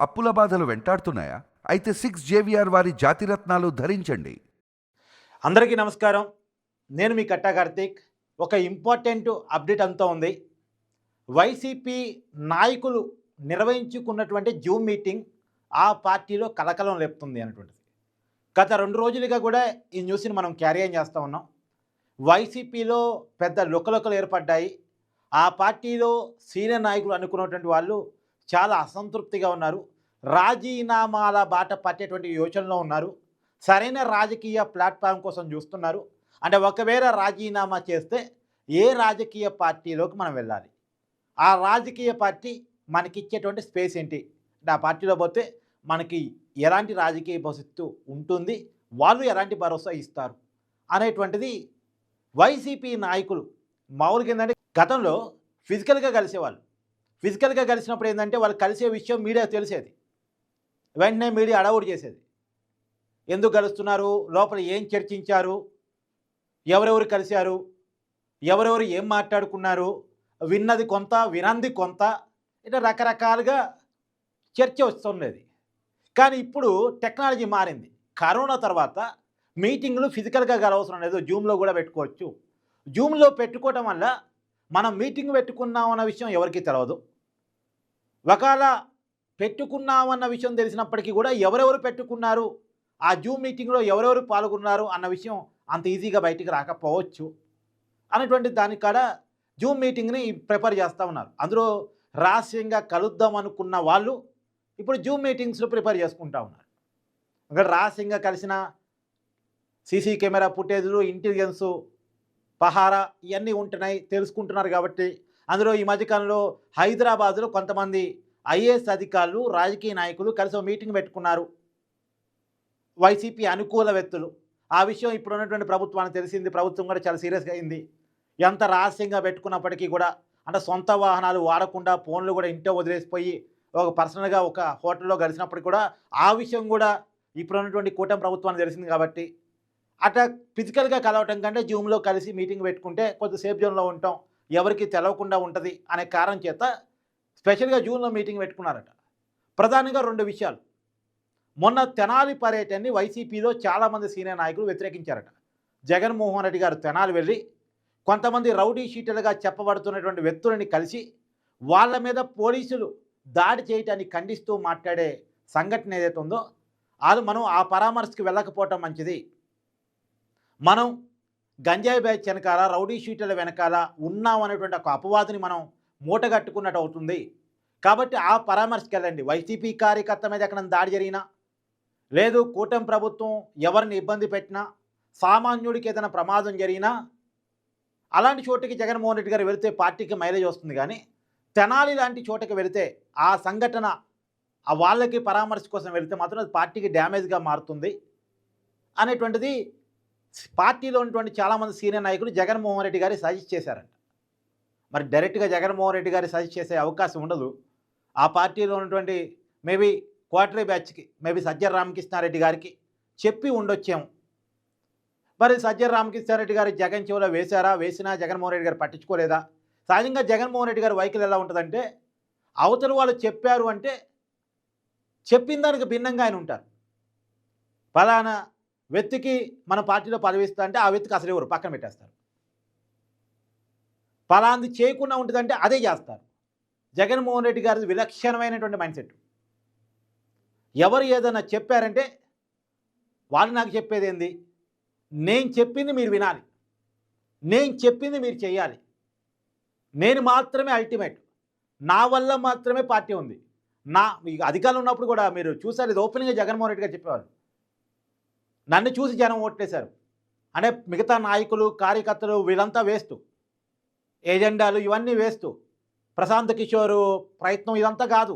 అప్పుల బాధలు వెంటాడుతున్నాయా? అయితే సిక్స్ జేవిఆర్ వారి జాతిరత్నాలు ధరించండి. అందరికీ నమస్కారం. నేను మీ కట్టా కార్తీక్. ఒక ఇంపార్టెంట్ అప్డేట్ అంతా ఉంది. వైసీపీ నాయకులు నిర్వహించుకున్నటువంటి జూమ్ మీటింగ్ ఆ పార్టీలో కలకలం లేపుతుంది అనేటువంటిది గత రెండు రోజులుగా కూడా ఈ న్యూస్ని మనం క్యారీ చేస్తూ ఉన్నాం. వైసీపీలో పెద్ద లుకలుకలు ఏర్పడ్డాయి. ఆ పార్టీలో సీనియర్ నాయకులు అనుకున్నటువంటి వాళ్ళు చాలా అసంతృప్తిగా ఉన్నారు. రాజీనామాల బాట పట్టేటువంటి యోచనలో ఉన్నారు. సరైన రాజకీయ ప్లాట్ఫామ్ కోసం చూస్తున్నారు. అంటే ఒకవేళ రాజీనామా చేస్తే ఏ రాజకీయ పార్టీలోకి మనం వెళ్ళాలి? ఆ రాజకీయ పార్టీ మనకి ఇచ్చేటువంటి స్పేస్ ఏంటి? అంటే ఆ పార్టీలో పోతే మనకి ఎలాంటి రాజకీయ భవిష్యత్తు ఉంటుంది? వాళ్ళు ఎలాంటి భరోసా ఇస్తారు? అనేటువంటిది వైసీపీ నాయకులు మామూలుగా ఏంటంటే గతంలో ఫిజికల్గా కలిసేవాళ్ళు. ఫిజికల్గా కలిసినప్పుడు ఏంటంటే వాళ్ళు కలిసే విషయం మీడియా తెలిసేది. వెంటనే మీడియా అడవుడు చేసేది. ఎందుకు కలుస్తున్నారు? లోపల ఏం చర్చించారు? ఎవరెవరు కలిశారు? ఎవరెవరు ఏం మాట్లాడుకున్నారు? విన్నది కొంత వినంది కొంత ఇట్లా రకరకాలుగా చర్చ వస్తుండేది. కానీ ఇప్పుడు టెక్నాలజీ మారింది. కరోనా తర్వాత మీటింగ్లు ఫిజికల్గా కలవసరం లేదు. జూమ్లో కూడా పెట్టుకోవచ్చు. జూమ్లో పెట్టుకోవటం వల్ల మనం మీటింగ్ పెట్టుకున్నాం అన్న విషయం ఎవరికీ తెలియదు ఒకవేళ పెట్టుకున్నామన్న విషయం తెలిసినప్పటికీ కూడా ఎవరెవరు పెట్టుకున్నారు? ఆ జూమ్ మీటింగ్లో ఎవరెవరు పాల్గొన్నారు అన్న విషయం అంత ఈజీగా బయటికి రాకపోవచ్చు అనేటువంటి దానికాడ జూమ్ మీటింగ్ని ప్రిపేర్ చేస్తూ ఉన్నారు. అందులో రహస్యంగా కలుద్దాం అనుకున్న వాళ్ళు ఇప్పుడు జూమ్ మీటింగ్స్లో ప్రిపేర్ చేసుకుంటా ఉన్నారు. ఇక్కడ రహస్యంగా కలిసిన సీసీ కెమెరా ఫుటేజ్లు ఇంటెలిజెన్సు పహారా ఇవన్నీ ఉంటున్నాయి తెలుసుకుంటున్నారు కాబట్టి అందులో ఈ మధ్యకాలంలో హైదరాబాద్లో కొంతమంది ఐఏఎస్ అధికారులు రాజకీయ నాయకులు కలిసి మీటింగ్ పెట్టుకున్నారు. వైసీపీ అనుకూల వ్యక్తులు. ఆ విషయం ఇప్పుడు ఉన్నటువంటి ప్రభుత్వానికి తెలిసింది. ప్రభుత్వం కూడా చాలా సీరియస్గా అయింది. ఎంత రహస్యంగా పెట్టుకున్నప్పటికీ కూడా అంటే సొంత వాహనాలు వాడకుండా ఫోన్లు కూడా ఇంట్లో వదిలేసిపోయి ఒక పర్సనల్గా ఒక హోటల్లో గడిచినప్పటికీ కూడా ఆ విషయం కూడా ఇప్పుడు ఉన్నటువంటి కూటమి ప్రభుత్వానికి తెలిసింది కాబట్టి. అట్లా ఫిజికల్గా కలవటం కంటే జూమ్లో కలిసి మీటింగ్ పెట్టుకుంటే కొంచెం సేఫ్ జోన్లో ఉంటాం. ఎవరికి తెలవకుండా ఉంటుంది అనే కారణం చేత స్పెషల్గా జూన్లో మీటింగ్ పెట్టుకున్నారట. ప్రధానంగా రెండు విషయాలు. మొన్న తెనాలి పర్యటనని వైసీపీలో చాలామంది సీనియర్ నాయకులు వ్యతిరేకించారట. జగన్మోహన్ రెడ్డి గారు తెనాలి వెళ్ళి కొంతమంది రౌడీ షీటలుగా చెప్పబడుతున్నటువంటి వ్యక్తులని కలిసి వాళ్ళ మీద పోలీసులు దాడి చేయటాన్ని ఖండిస్తూ మాట్లాడే సంఘటన ఏదైతే ఉందో అది మనం ఆ పరామర్శకి వెళ్ళకపోవటం మంచిది. మనం గంజాయి బ్యాచ్ వెనకాల రౌడీ షీటర్ల వెనకాల ఉన్నాం అనేటువంటి ఒక అపవాదిని మనం మూటగట్టుకున్నట్టు అవుతుంది. కాబట్టి ఆ పరామర్శకి వెళ్ళండి వైసీపీ కార్యకర్త మీద ఎక్కడ దాడి జరిగినా లేదు కూటమి ప్రభుత్వం ఎవరిని ఇబ్బంది పెట్టినా సామాన్యుడికి ఏదైనా ప్రమాదం జరిగినా అలాంటి చోటుకి జగన్మోహన్ రెడ్డి గారు వెళితే పార్టీకి మైలేజ్ వస్తుంది కానీ తెనాలి లాంటి చోటకి వెళితే ఆ సంఘటన ఆ వాళ్ళకి పరామర్శ కోసం వెళితే మాత్రం అది పార్టీకి డ్యామేజ్గా మారుతుంది అనేటువంటిది పార్టీలో ఉన్నటువంటి చాలామంది సీనియర్ నాయకులు జగన్మోహన్ రెడ్డి గారి సజెస్ట్ చేశారంట. మరి డైరెక్ట్గా జగన్మోహన్ రెడ్డి గారి సజెస్ట్ చేసే అవకాశం ఉండదు. ఆ పార్టీలో ఉన్నటువంటి మేబీ క్వార్టరీ బ్యాచ్కి మేబీ సజ్జర్ రామకృష్ణారెడ్డి గారికి చెప్పి ఉండొచ్చాము. మరి సజ్జర్ రామకృష్ణారెడ్డి గారు జగన్ చెవులో వేశారా? వేసినా జగన్మోహన్ రెడ్డి గారు పట్టించుకోలేదా? సహజంగా జగన్మోహన్ రెడ్డి గారి వైఖరి ఎలా ఉంటుందంటే అవతల వాళ్ళు చెప్పారు అంటే చెప్పిన దానికి భిన్నంగా ఆయన ఉంటారు. ఫలానా వ్యక్తికి మన పార్టీలో పదవిస్తా అంటే ఆ వ్యక్తికి అసలు ఎవరు? పక్కన పెట్టేస్తారు. పలాంది చేయకుండా ఉంటుందంటే అదే చేస్తారు. జగన్మోహన్ రెడ్డి గారి విలక్షణమైనటువంటి మైండ్ సెట్. ఎవరు ఏదైనా చెప్పారంటే వాళ్ళు నాకు చెప్పేది ఏంది? నేను చెప్పింది మీరు వినాలి. నేను చెప్పింది మీరు చేయాలి. నేను మాత్రమే అల్టిమేట్. నా వల్ల మాత్రమే పార్టీ ఉంది. నా మీకు అధికారంలో ఉన్నప్పుడు కూడా మీరు చూసారు ఇది ఓపెన్గా జగన్మోహన్ రెడ్డి గారు చెప్పేవాళ్ళు. నన్ను చూసి జనం ఓట్లేశారు. అంటే మిగతా నాయకులు కార్యకర్తలు వీళ్ళంతా వేస్తూ ఏజెండాలు ఇవన్నీ వేస్తూ ప్రశాంత్ కిషోర్ ప్రయత్నం ఇదంతా కాదు.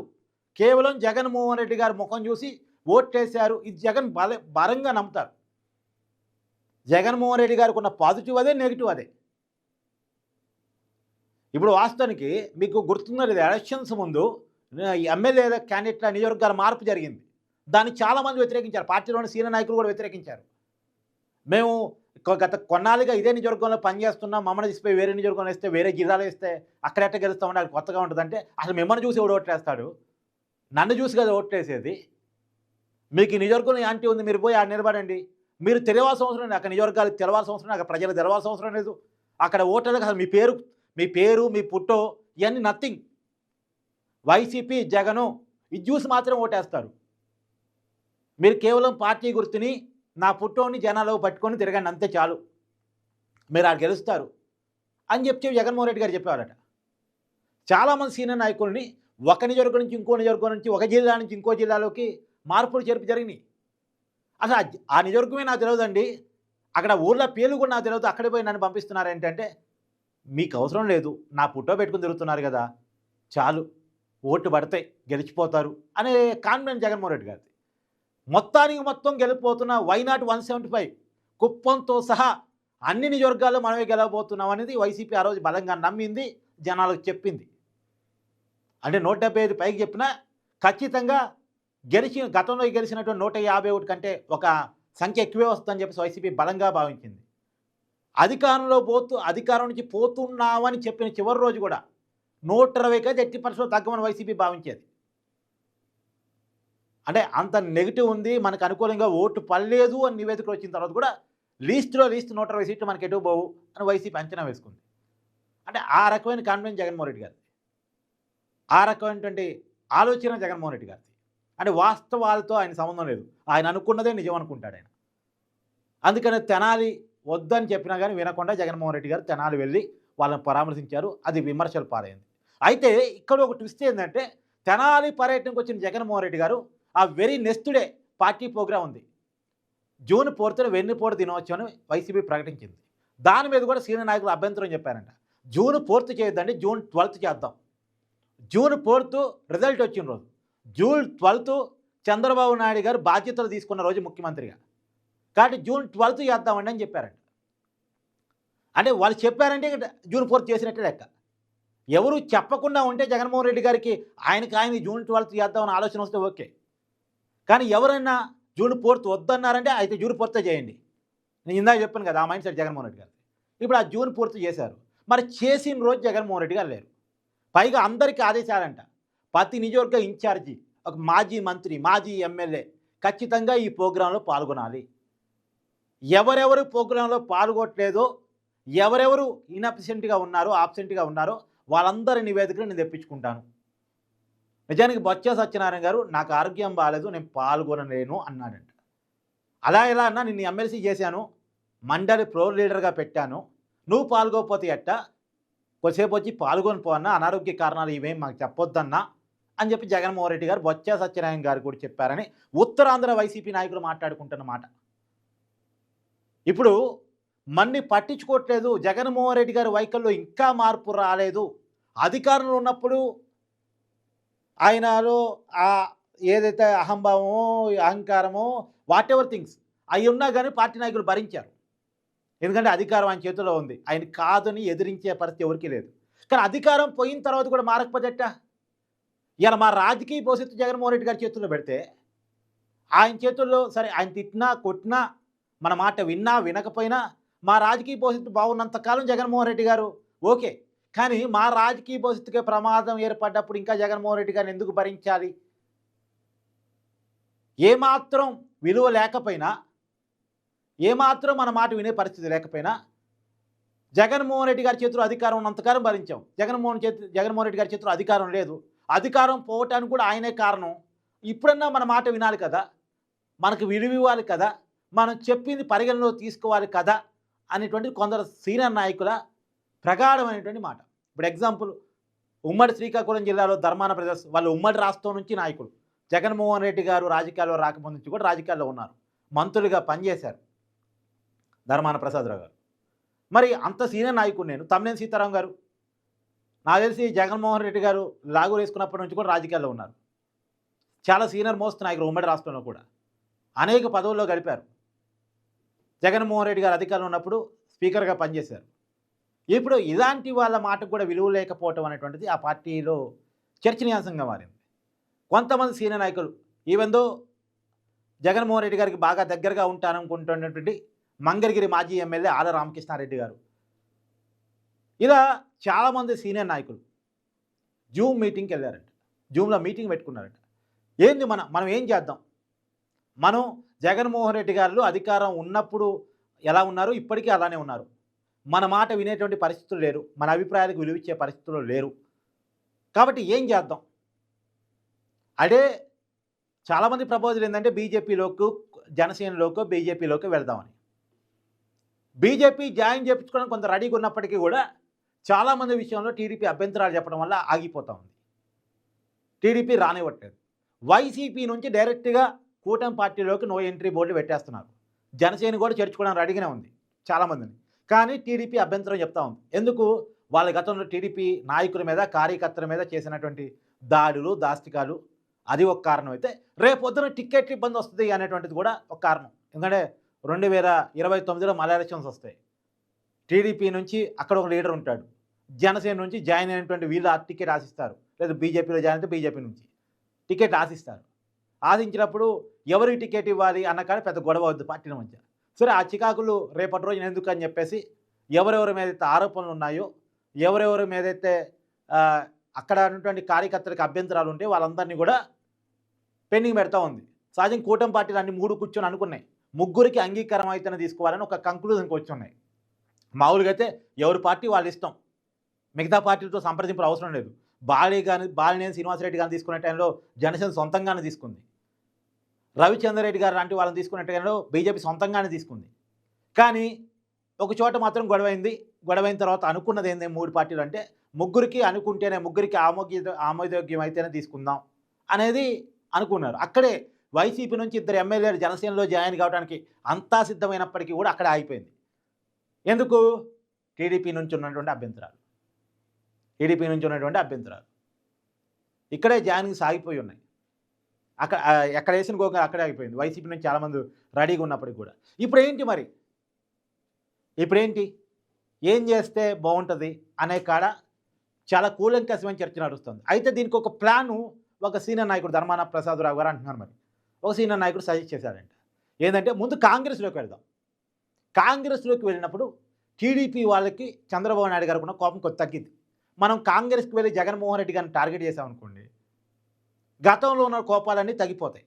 కేవలం జగన్మోహన్ రెడ్డి గారి ముఖం చూసి ఓట్లేశారు. ఇది జగన్ బల బలంగా నమ్ముతారు. జగన్మోహన్ రెడ్డి గారికి ఉన్న పాజిటివ్ అదే నెగిటివ్ అదే. ఇప్పుడు వాస్తవానికి మీకు గుర్తుందో లేదు ఎలక్షన్స్ ముందు ఎమ్మెల్యే క్యాండిడేట్ల నియోజకవర్గాల మార్పు జరిగింది. దాన్ని చాలామంది వ్యతిరేకించారు. పార్టీలోని సీనియర్ నాయకులు కూడా వ్యతిరేకించారు. మేము గత కొన్నాళ్ళుగా ఇదే నియోజకవర్గంలో పనిచేస్తున్నాం. మమ్మల్ని తీసిపోయి వేరే నియోజకవర్గంలో వేస్తే వేరే జిల్లాలో వేస్తే అక్కడెట్ట గెలుస్తామని అది కొత్తగా ఉంటుందంటే అసలు మిమ్మల్ని చూసి ఎవడు ఓట్లేస్తాడు నన్ను చూసి కదా ఓట్లేసేది మీకు ఈ నియోజకవర్గం యాంటీ ఉంది మీరు పోయి ఆడ నిలబడండి. మీరు తెలియాల్సిన అవసరం లేదు. అక్కడ నియోజకవర్గాలకు తెలవాల్సిన అవసరం అక్కడ ప్రజలు తెలవాల్సిన అవసరం లేదు. అక్కడ ఓటర్లకు అసలు మీ పేరు మీ పేరు మీ పుట్టో ఇవన్నీ నథింగ్. వైసీపీ జగను ఇది చూసి మాత్రం ఓటేస్తారు. మీరు కేవలం పార్టీ గుర్తుని నా పుట్టోని జనాలు పట్టుకొని తిరగండి అంతే చాలు. మీరు ఆడ గెలుస్తారు. అని చెప్పి జగన్మోహన్ రెడ్డి గారు చెప్పేవారట. చాలామంది సీనియర్ నాయకుల్ని ఒక నియోజకవర్గం నుంచి ఇంకో నియోజకవర్గం నుంచి ఒక జిల్లా నుంచి ఇంకో జిల్లాలోకి మార్పులు చేర్పు జరిగినాయి. అసలు ఆ- నిజవర్గమే నాకు తెలియదండి అక్కడ ఊర్లో పేర్లు కూడా నాకు తెలియదు అక్కడే పోయి నన్ను పంపిస్తున్నారు ఏంటంటే మీకు అవసరం లేదు. నా పుట్టో పెట్టుకుని తిరుగుతున్నారు కదా. చాలు. ఓట్లు పడతాయి. గెలిచిపోతారు. అనే కాన్ఫిడెన్స్ జగన్మోహన్ రెడ్డి గారిది. మొత్తానికి మొత్తం గెలిపోతున్న why not one seventy five కుప్పంతో సహా అన్ని నియోజకవర్గాల్లో మనమే గెలవబోతున్నాం అనేది వైసీపీ ఆ రోజు బలంగా నమ్మింది జనాలకు చెప్పింది. అంటే నూట డెబ్బై ఐదు పైకి చెప్పినా ఖచ్చితంగా గెలిచి గతంలో గెలిచినటువంటి నూట యాభై ఒకటి కంటే ఒక సంఖ్య ఎక్కువే వస్తుందని చెప్పేసి వైసీపీ బలంగా భావించింది. అధికారంలో పోతూ అధికారం నుంచి పోతున్నామని చెప్పిన చివరి రోజు కూడా నూట ఇరవైకి జట్టి ఎట్టి తగ్గమని వైసీపీ భావించేది. అంటే అంత నెగిటివ్ ఉంది మనకు అనుకూలంగా ఓటు పడలేదు అని నివేదికలు వచ్చిన తర్వాత కూడా లీస్ట్లో లీస్ట్ నూట ఇరవై సీట్లు మనకి ఎటు పోవు అని వైసీపీ అంచనా వేసుకుంది. అంటే ఆ రకమైన కాన్ఫిడెన్స్ జగన్మోహన్ రెడ్డి గారిది. ఆ రకమైనటువంటి ఆలోచన జగన్మోహన్ రెడ్డి గారిది. అంటే వాస్తవాలతో ఆయన సంబంధం లేదు. ఆయన అనుకున్నదే నిజం అనుకుంటాడు ఆయన. అందుకని తెనాలి వద్దని చెప్పినా కానీ వినకుండా జగన్మోహన్ రెడ్డి గారు తెనాలి వెళ్ళి వాళ్ళని పరామర్శించారు. అది విమర్శలు పాలైంది అయితే ఇక్కడ ఒక ట్విస్ట్ ఏంటంటే తెనాలి పర్యటనకు వచ్చిన జగన్మోహన్ రెడ్డి గారు ఆ very next day party program ఉంది. జూన్ ఫోర్త్న వెన్నుపోటు దినోత్సవం వైసీపీ ప్రకటించింది. దాని మీద కూడా సీనియర్ నాయకులు అభ్యంతరం చెప్పారంట. జూన్ ఫోర్త్ చేయొద్దండి జూన్ ట్వెల్త్ చేద్దాం. జూన్ ఫోర్త్ రిజల్ట్ వచ్చిన రోజు. జూన్ ట్వెల్త్ చంద్రబాబు నాయుడు గారు బాధ్యతలు తీసుకున్న రోజు ముఖ్యమంత్రిగా. కాబట్టి జూన్ ట్వెల్త్ చేద్దామండి అని చెప్పారంట. అంటే వాళ్ళు చెప్పారంటే జూన్ ఫోర్త్ చేసినట్టే లెక్క. ఎవరు చెప్పకుండా ఉంటే జగన్మోహన్ రెడ్డి గారికి ఆయనకి ఆయన జూన్ ట్వెల్త్ చేద్దామని ఆలోచన వస్తే ఓకే. కానీ ఎవరైనా జూన్ ఫోర్త్ వద్దన్నారంటే అయితే జూన్ ఫోర్త్ చేయండి. నేను ఇందాక చెప్పాను కదా ఆ మైండ్ సెట్ జగన్మోహన్ రెడ్డి గారు ఇప్పుడు ఆ జూన్ పూర్తి చేశారు. మరి చేసిన రోజు జగన్మోహన్ రెడ్డి గారు లేరు. పైగా అందరికీ ఆదేశాలంట. ప్రతి నియోజకవర్గ ఇన్ఛార్జి ఒక మాజీ మంత్రి మాజీ ఎమ్మెల్యే ఖచ్చితంగా ఈ ప్రోగ్రాంలో పాల్గొనాలి. ఎవరెవరు ప్రోగ్రాంలో పాల్గొనట్లేదో ఎవరెవరు ఇన్అబ్సెంట్గా ఉన్నారో ఆబ్సెంట్గా ఉన్నారో వాళ్ళందరి నివేదికలు నేను తెప్పించుకుంటాను. నిజానికి బొత్స సత్యనారాయణ గారు నాకు ఆరోగ్యం బాగాలేదు నేను పాల్గొనలేను అన్నాడంట. అలా ఎలా అన్నా నిన్ను ఎమ్మెల్సీ చేశాను మండలి ప్రో లీడర్గా పెట్టాను నువ్వు పాల్గొకపోతే ఎట్ట? కొద్దిసేపు వచ్చి పాల్గొని పోన్నా అనారోగ్య కారణాలు ఇవేం మాకు చెప్పొద్దన్నా అని చెప్పి జగన్మోహన్ రెడ్డి గారు బొత్స సత్యనారాయణ గారు కూడా చెప్పారని ఉత్తరాంధ్ర వైసీపీ నాయకులు మాట్లాడుకుంటున్నమాట ఇప్పుడు మన్ని పట్టించుకోవట్లేదు జగన్మోహన్ రెడ్డి గారి వైఖరిలో ఇంకా మార్పు రాలేదు. అధికారంలో ఉన్నప్పుడు ఆయనలో ఆ ఏదైతే అహంభావమో అహంకారమో వాట్ ఎవర్ థింగ్స్ అవి ఉన్నా కానీ పార్టీ నాయకులు భరించారు. ఎందుకంటే అధికారం ఆయన చేతిలో ఉంది. ఆయన కాదని ఎదిరించే పరిస్థితి ఎవరికీ లేదు. కానీ అధికారం పోయిన తర్వాత కూడా మారకపోతేట ఇలా మా రాజకీయ భవిష్యత్తు జగన్మోహన్ రెడ్డి గారి చేతుల్లో పెడితే ఆయన చేతుల్లో సరే ఆయన తిట్టినా కొట్టినా మన మాట విన్నా వినకపోయినా మా రాజకీయ భవిష్యత్తు బాగున్నంతకాలం జగన్మోహన్ రెడ్డి గారు ఓకే. కానీ మా రాజకీయ భవిష్యత్తుకి ప్రమాదం ఏర్పడ్డప్పుడు ఇంకా జగన్మోహన్ రెడ్డి గారిని ఎందుకు భరించాలి? ఏమాత్రం విలువ లేకపోయినా ఏమాత్రం మన మాట వినే పరిస్థితి లేకపోయినా జగన్మోహన్ రెడ్డి గారి చేతిలో అధికారం ఉన్నంతకాలం భరించాం. జగన్మోహన్ చేతి జగన్మోహన్ రెడ్డి గారి చేతిలో అధికారం లేదు. అధికారం పోవటానికి కూడా ఆయనే కారణం. ఇప్పుడన్నా మన మాట వినాలి కదా? మనకు విలువివ్వాలి కదా? మనం చెప్పింది పరిగణలో తీసుకోవాలి కదా? అనేటువంటి కొందరు సీనియర్ నాయకుల ప్రగాఢమైనటువంటి మాట. ఇప్పుడు ఎగ్జాంపుల్ ఉమ్మడి శ్రీకాకుళం జిల్లాలో ధర్మాన ప్రదర్శ వాళ్ళు ఉమ్మడి రాష్ట్రం నుంచి నాయకులు. జగన్మోహన్ రెడ్డి గారు రాజకీయాల్లో రాకముందు నుంచి కూడా రాజకీయాల్లో ఉన్నారు. మంత్రులుగా పనిచేశారు. ధర్మాన ప్రసాదరావు గారు. మరి అంత సీనియర్ నాయకుడు నేను. తమ్మినేని సీతారాం గారు. నాకు తెలిసి జగన్మోహన్ రెడ్డి గారు లాగు వేసుకున్నప్పటి నుంచి కూడా రాజకీయాల్లో ఉన్నారు. చాలా సీనియర్ మోస్ట్ నాయకులు ఉమ్మడి రాష్ట్రంలో కూడా. అనేక పదవుల్లో గడిపారు. జగన్మోహన్ రెడ్డి గారు అధికారంలో ఉన్నప్పుడు స్పీకర్గా పనిచేశారు. ఇప్పుడు ఇలాంటి వాళ్ళ మాటకు కూడా విలువ లేకపోవటం అనేటువంటిది ఆ పార్టీలో చర్చనీయాంశంగా మారింది. కొంతమంది సీనియర్ నాయకులు ఈవెందో జగన్మోహన్ రెడ్డి గారికి బాగా దగ్గరగా ఉంటాననుకుంటున్నటువంటి మంగళగిరి మాజీ ఎమ్మెల్యే ఆల రామకృష్ణారెడ్డి గారు. ఇలా చాలామంది సీనియర్ నాయకులు జూమ్ మీటింగ్కి వెళ్ళారంట. జూమ్లో మీటింగ్ పెట్టుకున్నారంట. ఏంది మన మనం ఏం చేద్దాం? మనం జగన్మోహన్ రెడ్డి గారు అధికారం ఉన్నప్పుడు ఎలా ఉన్నారు? ఇప్పటికీ అలానే ఉన్నారు. మన మాట వినేటువంటి పరిస్థితులు లేరు మన అభిప్రాయాలకు విలువిచ్చే పరిస్థితులు లేరు. కాబట్టి ఏం చేద్దాం? అదే చాలామంది ప్రపోజల్ ఏంటంటే బీజేపీలోకి జనసేనలోకి బీజేపీలోకి వెళ్దామని. బీజేపీ జాయిన్ చేయించుకోవడం కొంత రెడీగా ఉన్నప్పటికీ కూడా చాలామంది విషయంలో టీడీపీ అభ్యంతరాలు చెప్పడం వల్ల ఆగిపోతూ ఉంది. టీడీపీ రానివ్వట్లేదు. వైసీపీ నుంచి డైరెక్ట్గా కూటమి పార్టీలోకి నో ఎంట్రీ బోర్డు పెట్టేస్తున్నారు. జనసేన కూడా చేర్చుకోవడం రెడీగానే ఉంది చాలామందిని. కానీ టీడీపీ అభ్యంతరం చెప్తా ఉంది. ఎందుకు? వాళ్ళ గతంలో టీడీపీ నాయకుల మీద కార్యకర్తల మీద చేసినటువంటి దాడులు దాస్తికాలు అది ఒక కారణం అయితే రేపొద్దున టికెట్ ఇబ్బంది వస్తుంది అనేటువంటిది కూడా ఒక కారణం. ఎందుకంటే రెండు వేల ఇరవై తొమ్మిదిలో మళ్ళీ ఎలక్షన్స్ వస్తాయి. టీడీపీ నుంచి అక్కడ ఒక లీడర్ ఉంటాడు. జనసేన నుంచి జాయిన్ అయినటువంటి వీళ్ళు ఆ టికెట్ ఆశిస్తారు. లేదా బీజేపీలో జాయిన్ అయితే బీజేపీ నుంచి టికెట్ ఆశిస్తారు. ఆశించినప్పుడు ఎవరికి టికెట్ ఇవ్వాలి అన్న కానీ పెద్ద గొడవ అవుద్ది పార్టీల మధ్య. సరే ఆ చికాకులు రేపటి రోజున ఎందుకు అని చెప్పేసి ఎవరెవరి మీద ఆరోపణలు ఉన్నాయో ఎవరెవరి మీద అక్కడ ఉన్నటువంటి కార్యకర్తలకు అభ్యంతరాలు ఉంటే వాళ్ళందరినీ కూడా పెండింగ్ పెడతా ఉంది. సహజం కూటమి పార్టీలు అన్ని మూడు కూర్చొని అనుకున్నాయి. ముగ్గురికి అంగీకారం అయితేనే తీసుకోవాలని ఒక కంక్లూజన్కి వచ్చి ఉన్నాయి మామూలుగా అయితే ఎవరి పార్టీ వాళ్ళ ఇష్టం. మిగతా పార్టీలతో సంప్రదింపులు అవసరం లేదు. బాలి కానీ బాలినేని శ్రీనివాసరెడ్డి కానీ తీసుకునే టైంలో జనసేన సొంతంగానే తీసుకుంది. రవిచంద్రరెడ్డి గారు లాంటి వాళ్ళని తీసుకునే బీజేపీ సొంతంగానే తీసుకుంది. కానీ ఒక చోట మాత్రం గొడవైంది. గొడవైన తర్వాత అనుకున్నది ఏంది మూడు పార్టీలు అంటే ముగ్గురికి అనుకుంటేనే ముగ్గురికి ఆమోగ్య ఆమోదయోగ్యం అయితేనే తీసుకుందాం అనేది అనుకున్నారు. అక్కడే వైసీపీ నుంచి ఇద్దరు ఎమ్మెల్యేలు జనసేనలో జాయిన్ కావడానికి అంతా సిద్ధమైనప్పటికీ కూడా అక్కడే ఆగిపోయింది. ఎందుకు? టీడీపీ నుంచి ఉన్నటువంటి అభ్యంతరాలు. టీడీపీ నుంచి ఉన్నటువంటి అభ్యంతరాలు. ఇక్కడే జాయిన్కి సాగిపోయి ఉన్నాయి. అక్కడ ఎక్కడ వేసిన గోక అక్కడే ఆగిపోయింది. వైసీపీ నుంచి చాలామంది రెడీగా ఉన్నప్పటికి కూడా. ఇప్పుడు ఏంటి మరి? ఇప్పుడేంటి? ఏం చేస్తే బాగుంటుంది అనే కాడ చాలా కూలంకసమైన చర్చ నడుస్తుంది. అయితే దీనికి ఒక ప్లాను ఒక సీనియర్ నాయకుడు ధర్మాన ప్రసాదరావు గారు అంటున్నారు మరి. ఒక సీనియర్ నాయకుడు సజెస్ట్ చేశారంట ఏంటంటే ముందు కాంగ్రెస్లోకి వెళ్దాం. కాంగ్రెస్లోకి వెళ్ళినప్పుడు టీడీపీ వాళ్ళకి చంద్రబాబు నాయుడు గారికి ఉన్న కోపం కొద్ది తగ్గింది. మనం కాంగ్రెస్కి వెళ్ళి జగన్మోహన్ రెడ్డి గారిని టార్గెట్ చేసామనుకోండి గతంలో ఉన్న కోపాలన్నీ తగ్గిపోతాయి.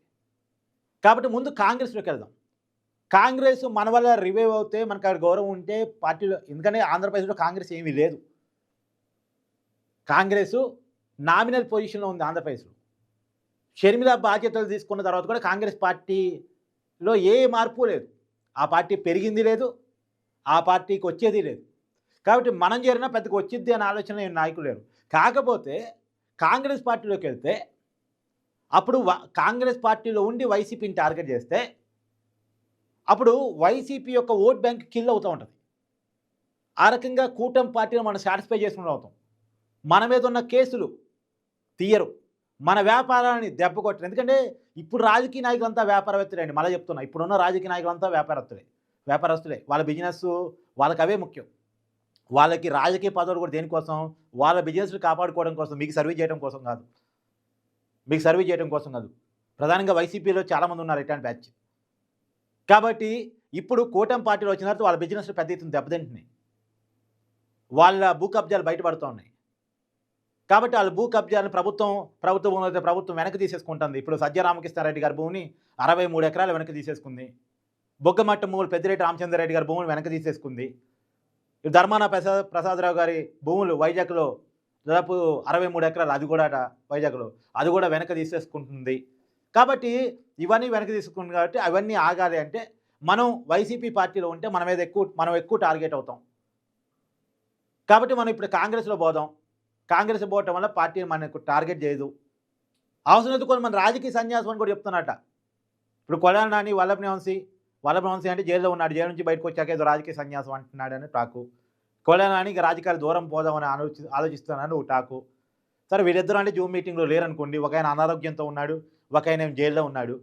కాబట్టి ముందు కాంగ్రెస్లోకి వెళ్దాం. కాంగ్రెస్ మన వల్ల రివైవ్ అవుతే మనకు అక్కడ గౌరవం ఉంటే పార్టీలో ఎందుకంటే ఆంధ్రప్రదేశ్లో కాంగ్రెస్ ఏమీ లేదు. కాంగ్రెస్ నామినల్ పొజిషన్లో ఉంది ఆంధ్రప్రదేశ్లో షర్మిల బాధ్యతలు తీసుకున్న తర్వాత కూడా కాంగ్రెస్ పార్టీలో ఏ మార్పు లేదు. ఆ పార్టీ పెరిగింది లేదు ఆ పార్టీకి వచ్చేది లేదు. కాబట్టి మనం చేరినా పెద్దగా వచ్చిద్ది అనే ఆలోచన నాయకులు లేరు. కాకపోతే కాంగ్రెస్ పార్టీలోకి వెళ్తే అప్పుడు కాంగ్రెస్ పార్టీలో ఉండి వైసీపీని టార్గెట్ చేస్తే అప్పుడు వైసీపీ యొక్క ఓట్ బ్యాంక్ కిల్ అవుతూ ఉంటుంది. ఆ రకంగా కూటమి పార్టీని మనం సాటిస్ఫై చేసుకుంటూ అవుతాం. మన మీద ఉన్న కేసులు తీయరు. మన వ్యాపారాన్ని దెబ్బ కొట్టరు. ఎందుకంటే ఇప్పుడు రాజకీయ నాయకులంతా వ్యాపారవేత్తలే అండి. మళ్ళీ చెప్తున్నా ఇప్పుడున్న రాజకీయ నాయకులంతా వ్యాపారస్తులే వ్యాపారస్తులే. వాళ్ళ బిజినెస్ వాళ్ళకి అవే ముఖ్యం. వాళ్ళకి రాజకీయ పదవులు కూడా దేనికోసం? వాళ్ళ బిజినెస్లు కాపాడుకోవడం కోసం మీకు సర్వీస్ చేయడం కోసం కాదు. మీకు సర్వీస్ చేయడం కోసం కాదు. ప్రధానంగా వైసీపీలో చాలామంది ఉన్నారు రిటర్న్ బ్యాచ్. కాబట్టి ఇప్పుడు కూటమి పార్టీలో వచ్చిన తర్వాత వాళ్ళ బిజినెస్లు పెద్ద ఎత్తున దెబ్బతింటున్నాయి. వాళ్ళ భూ కబ్జాలు బయటపడుతూ ఉన్నాయి. కాబట్టి వాళ్ళ భూ కబ్జాలను ప్రభుత్వం ప్రభుత్వ భూములు అయితే ప్రభుత్వం వెనక్కి తీసేసుకుంటుంది. ఇప్పుడు సత్యరామకృష్ణారెడ్డి గారి భూమిని అరవై మూడు ఎకరాలు వెనక్కి తీసేసుకుంది. బొగ్గమట్ట భూములు పెద్దిరెడ్డి రామచంద్రారెడ్డి గారి భూములు వెనక్కి తీసేసుకుంది. ధర్మాన ప్రసాద్ ప్రసాదరావు గారి భూములు వైజాగ్లో దాదాపు అరవై మూడు ఎకరాలు అది కూడా అట వైజాగ్లో. అది కూడా వెనక తీసేసుకుంటుంది. కాబట్టి ఇవన్నీ వెనక తీసుకుంటుంది కాబట్టి అవన్నీ ఆగాలి అంటే మనం వైసీపీ పార్టీలో ఉంటే మనం మీద ఎక్కువ మనం ఎక్కువ టార్గెట్ అవుతాం. కాబట్టి మనం ఇప్పుడు కాంగ్రెస్లో పోదాం. కాంగ్రెస్ పోవటం వల్ల పార్టీ మనకు టార్గెట్ చేయదు. అవసరం కొన్ని మన రాజకీయ సన్యాసం అని కూడా చెప్తున్నట. ఇప్పుడు కొడాలి నాని వల్లభ వంశీ వల్లభ వంశీ అంటే జైల్లో ఉన్నాడు జైలు నుంచి బయటకు వచ్చాక ఏదో రాజకీయ సన్యాసం అంటున్నాడని టాకు. కొలనానికి రాజకీయాలు దూరం పోదామని ఆలోచి ఆలోచిస్తున్నాను నువ్వు టాకు. సరే వీళ్ళిద్దరూ అంటే జూమ్ మీటింగ్లో లేరనుకోండి ఒక ఆయన అనారోగ్యంతో ఉన్నాడు ఒక ఆయన జైల్లో ఉన్నాడు.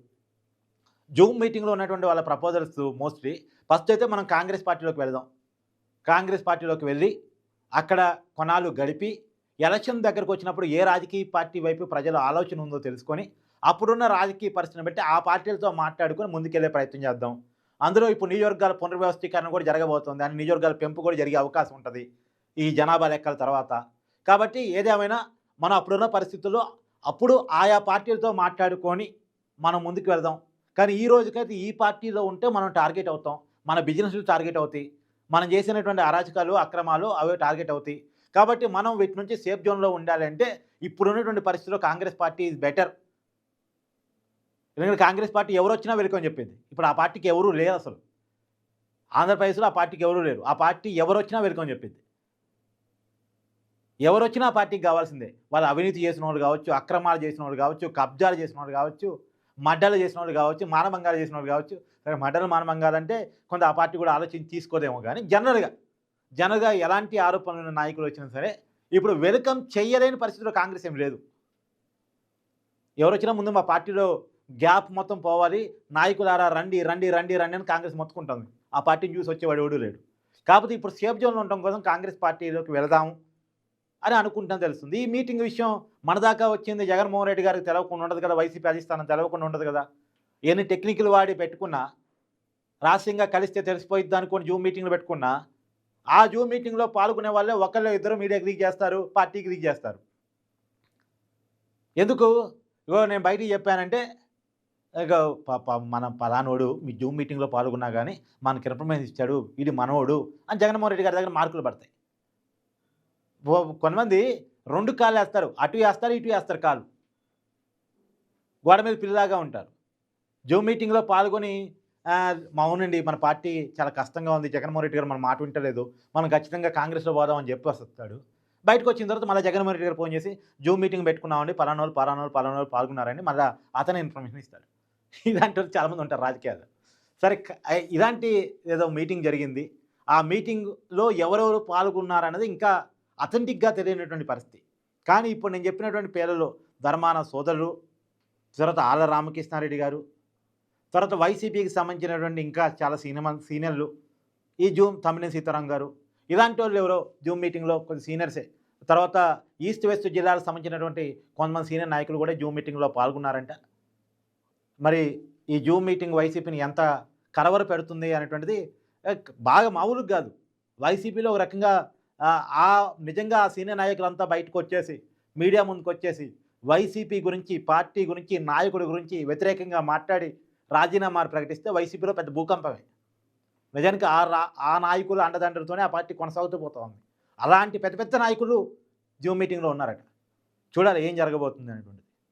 జూమ్ మీటింగ్లో ఉన్నటువంటి వాళ్ళ ప్రపోజల్స్ మోస్ట్లీ ఫస్ట్ అయితే మనం కాంగ్రెస్ పార్టీలోకి వెళ్దాం. కాంగ్రెస్ పార్టీలోకి వెళ్ళి అక్కడ కొనాలు గడిపి ఎలక్షన్ దగ్గరకు వచ్చినప్పుడు ఏ రాజకీయ పార్టీ వైపు ప్రజల ఆలోచన ఉందో తెలుసుకొని అప్పుడున్న రాజకీయ పరిస్థితిని బట్టి ఆ పార్టీలతో మాట్లాడుకొని ముందుకెళ్ళే ప్రయత్నం చేద్దాం. అందులో ఇప్పుడు నియోజకవర్గాల పునర్వ్యవస్థీకరణ కూడా జరగబోతోంది. అని నియోజకవర్గాల పెంపు కూడా జరిగే అవకాశం ఉంటుంది ఈ జనాభా లెక్కల తర్వాత. కాబట్టి ఏదేమైనా మనం అప్పుడున్న పరిస్థితుల్లో అప్పుడు ఆయా పార్టీలతో మాట్లాడుకొని మనం ముందుకు వెళ్దాం. కానీ ఈ రోజుకైతే ఈ పార్టీలో ఉంటే మనం టార్గెట్ అవుతాం. మన బిజినెస్లు టార్గెట్ అవుతాయి. మనం చేసినటువంటి అరాచకాలు అక్రమాలు అవే టార్గెట్ అవుతాయి. కాబట్టి మనం వీటి నుంచి సేఫ్ జోన్లో ఉండాలంటే ఇప్పుడు ఉన్నటువంటి పరిస్థితిలో కాంగ్రెస్ పార్టీ ఈజ్ బెటర్ ఎందుకంటే కాంగ్రెస్ పార్టీ ఎవరు వచ్చినా వెల్కమ్ చెప్పింది. ఇప్పుడు ఆ పార్టీకి ఎవరూ లేరు అసలు. ఆంధ్రప్రదేశ్లో ఆ పార్టీకి ఎవరూ లేరు. ఆ పార్టీ ఎవరు వచ్చినా వెల్కమ్ చెప్పింది. ఎవరు వచ్చినా పార్టీకి కావాల్సిందే. వాళ్ళు అవినీతి చేసిన వాళ్ళు కావచ్చు అక్రమాలు చేసిన వాళ్ళు కావచ్చు కబ్జాలు చేసిన వాళ్ళు కావచ్చు మడ్డలు చేసిన వాళ్ళు కావచ్చు మానభంగాలు చేసిన వాళ్ళు కావచ్చు. సరే మడ్డలు మానభంగాలు అంటే కొంత ఆ పార్టీ కూడా ఆలోచించి తీసుకోదేమో కానీ జనరల్గా జనరల్గా ఎలాంటి ఆరోపణలు నాయకులు వచ్చినా సరే ఇప్పుడు వెల్కమ్ చేయలేని పరిస్థితిలో కాంగ్రెస్ ఏం లేదు. ఎవరు వచ్చినా ముందు మా పార్టీలో గ్యాప్ మొత్తం పోవాలి. నాయకులారా రండి రండి రండి రండి అని కాంగ్రెస్ మొత్తుకుంటుంది. ఆ పార్టీని చూసి వచ్చేవాడు ఎవడు లేడు. కాకపోతే ఇప్పుడు సేఫ్ జోన్లో ఉండటం కోసం కాంగ్రెస్ పార్టీలోకి వెళదాము అని అనుకుంటాం తెలుస్తుంది. ఈ మీటింగ్ విషయం మన దాకా వచ్చింది జగన్మోహన్ రెడ్డి గారికి తెలవకుండా ఉండదు కదా వైసీపీ అధిష్టానం తెలవకుండా ఉండదు కదా. ఎన్ని టెక్నికల్ వాడి పెట్టుకున్నా రహస్యంగా కలిస్తే తెలిసిపోయిద్ది అనుకోని జూమ్ మీటింగ్లు పెట్టుకున్నా ఆ జూమ్ మీటింగ్లో పాల్గొనే వాళ్ళే ఒకళ్ళు ఇద్దరు మీడియాకి రీక్ చేస్తారు పార్టీకి రీక్ చేస్తారు. ఎందుకు? ఇగో నేను బయటికి చెప్పానంటే మన పలానోడు మీ జూమ్ మీటింగ్లో పాల్గొన్నా కానీ మనకి ఇన్ఫర్మేషన్ ఇచ్చాడు ఇది మనోడు అని జగన్మోహన్ రెడ్డి గారి దగ్గర మార్కులు పడతాయి. కొంతమంది రెండు కాళ్ళు వేస్తారు అటు వేస్తారు ఇటు వేస్తారు కాళ్ళు. గోడ మీద పిల్లలాగా ఉంటారు. జూమ్ మీటింగ్లో పాల్గొని "ఆ, అవునండి మన పార్టీ చాలా కష్టంగా ఉంది జగన్మోహన్ రెడ్డి గారు మన మాట వింటలేదు మనం ఖచ్చితంగా కాంగ్రెస్లో పోదాం అని చెప్పి వస్తాడు. బయటకు వచ్చిన తర్వాత మళ్ళీ జగన్మోహన్ రెడ్డి గారు ఫోన్ చేసి జూమ్ మీటింగ్ పెట్టుకున్నామండి పలానోళ్ళు పలానోళ్ళు పలానా పాల్గొన్నారని మళ్ళీ అతనే ఇన్ఫర్మేషన్ ఇస్తాడు. ఇలాంటి వాళ్ళు చాలామంది ఉంటారు రాజకీయాలు సరే ఇలాంటి ఏదో మీటింగ్ జరిగింది. ఆ మీటింగ్లో ఎవరెవరు పాల్గొన్నారన్నది ఇంకా అథెంటిక్గా తెలియనటువంటి పరిస్థితి. కానీ ఇప్పుడు నేను చెప్పినటువంటి పేర్లలో ధర్మాన సోదరులు తర్వాత ఆళ్ళ రామకృష్ణారెడ్డి గారు తర్వాత వైసీపీకి సంబంధించినటువంటి ఇంకా చాలా సినిమా సీనియర్లు ఈ జూమ్ తమ్మినేని సీతారాం గారు ఇలాంటి వాళ్ళు ఎవరో జూమ్ మీటింగ్లో కొంచెం సీనియర్సే. తర్వాత ఈస్ట్ వెస్ట్ జిల్లాలకు సంబంధించినటువంటి కొంతమంది సీనియర్ నాయకులు కూడా జూమ్ మీటింగ్లో పాల్గొన్నారంట. మరి ఈ జూమ్ మీటింగ్ వైసీపీని ఎంత కలవర పెడుతుంది అనేటువంటిది బాగా మామూలుగా కాదు. వైసీపీలో ఒక రకంగా ఆ, నిజంగా ఆ సీనియర్ నాయకులంతా బయటకు వచ్చేసి మీడియా ముందుకు వచ్చేసి వైసీపీ గురించి పార్టీ గురించి నాయకుడి గురించి వ్యతిరేకంగా మాట్లాడి రాజీనామాలు ప్రకటిస్తే వైసీపీలో పెద్ద భూకంపమే. నిజానికి ఆ రా ఆ నాయకులు అండదండలతోనే ఆ పార్టీ కొనసాగుతూ పోతా ఉంది అలాంటి పెద్ద పెద్ద నాయకులు జూమ్ మీటింగ్లో ఉన్నారట. చూడాలి ఏం జరగబోతుంది అనేటువంటి